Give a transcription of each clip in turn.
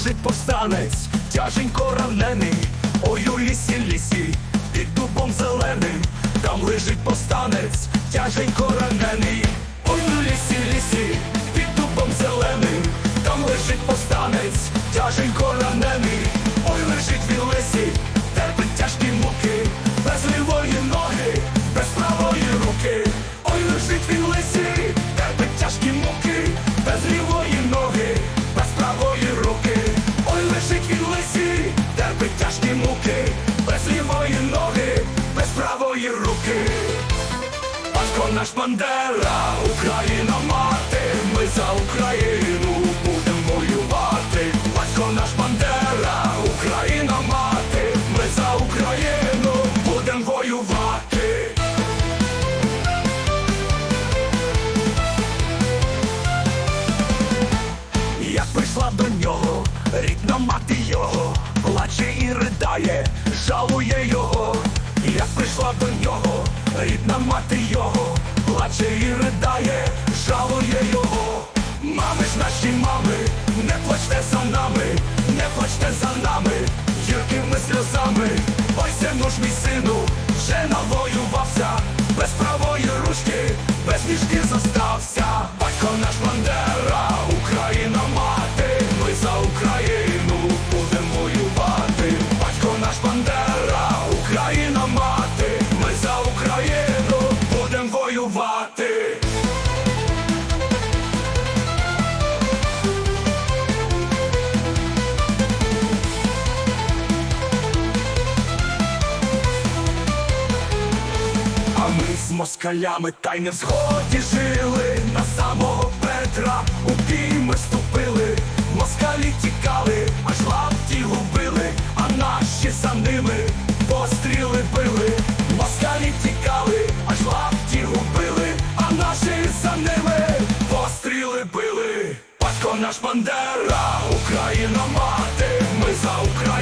Лежить повстанець, тяженько ранений. Ой, у лісі, лісі, під дубом зеленим, там лежить повстанець, тяженько ранений. Ой, у лісі, лісі, під дубом зеленим, там лежить повстанець, тяженько ранений. Ой, лежить він лисі, терпить тяжкі муки, без лівої ноги, без правої руки. Ой, лежить він лисі, Батько наш Бандера, Україна мати, ми за Україну будемо воювати. Батько наш Бандера, Україна мати, ми за Україну будемо воювати. Як прийшла до нього, рідна мати його, плаче і ридає, жалує його. Як прийшла до нього, рідна мати його, плаче і ридає, жалує його. Мами ж наші мами, не плачте за нами, не плачте за нами, гіркими сльозами. Ой, сину мій сину, вже навоювався, без правої ручки, без ніжки зостався. Батько наш Бандера, Україна мати, ми за Україну будемо воювати. Батько наш Бандера, Україна москалями та й не в сході жили, на самого Петра у бій ми ступили, москалі тікали, аж лапті губили, а наші за ними постріли били, москалі тікали, аж лапті губили, а наші за ними постріли били. Батько наш Бандера, Україна мати, ми за Україну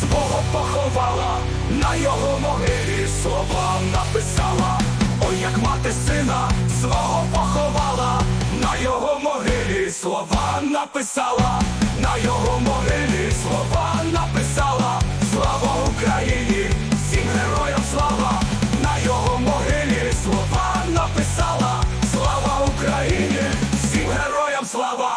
свого поховала, на його могилі слова написала, ой, як мати сина свого поховала, на його могилі слова написала, на його могилі слова написала, слава Україні, всім героям слава, на його могилі слова написала, слава Україні, всім героям слава.